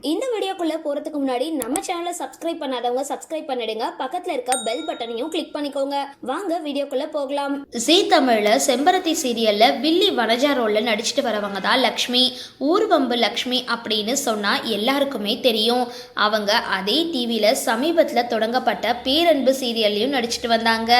இந்த வீடியோக்குள்ளே போகிறதுக்கு முன்னாடி நம்ம சேனலை சப்ஸ்கிரைப் பண்ணாதவங்க சப்ஸ்கிரைப் பண்ணிடுங்க. பக்கத்தில் இருக்க பெல் பட்டனையும் கிளிக் பண்ணிக்கோங்க. வாங்க வீடியோக்குள்ளே போகலாம். ஜீ தமிழில் செம்பருத்தி சீரியலில் வில்லி வனஜா ரோலில் நடிச்சிட்டு வரவங்க தான் லக்ஷ்மி. ஊர்வம்பு லக்ஷ்மி அப்படின்னு சொன்னால் எல்லாருக்குமே தெரியும். அவங்க அதே டிவியில் சமீபத்தில் தொடங்கப்பட்ட பேரன்பு சீரியல்லையும் நடிச்சிட்டு வந்தாங்க.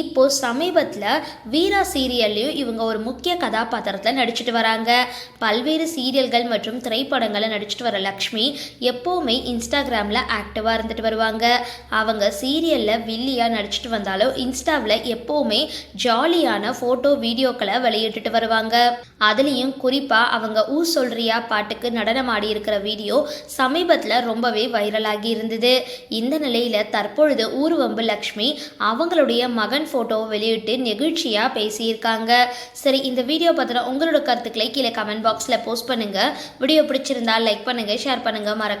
இப்போ சமீபத்தில் வீரா சீரியல்லையும் இவங்க ஒரு முக்கிய கதாபாத்திரத்தில் நடிச்சிட்டு வராங்க. பல்வேறு சீரியல்கள் மற்றும் திரைப்படங்களை நடிச்சிட்டு வர லக்ஷ்மி எப்போவுமே இன்ஸ்டாகிராமில் ஆக்டிவாக இருந்துட்டு வருவாங்க. அவங்க சீரியலில் வில்லியாக நடிச்சிட்டு வந்தாலும் இன்ஸ்டாவில் எப்போவுமே ஜாலியான ஃபோட்டோ வீடியோக்களை வெளியிட்டுட்டு வருவாங்க. அதுலேயும் குறிப்பாக அவங்க ஊ சொல்றியா பாட்டுக்கு நடனம் ஆடி இருக்கிற வீடியோ சமீபத்தில் ரொம்பவே வைரலாகி இருந்தது. இந்த நிலையில் தற்பொழுது ஊர்வம்பு லக்ஷ்மி அவங்களுடைய மகன் ஃபோட்டோவை வெளியிட்டு நெகிழ்ச்சியாக பேசியிருக்காங்க. சரி இந்த வீடியோ பற்றின உங்களோட கருத்துக்களை கீழே கமெண்ட் பாக்ஸில் போஸ்ட் பண்ணுங்கள் வீடியோ பிடிச்சிருந்தா லைக் பண்ணுங்கள் ஷேர் பண்ணுங்கள்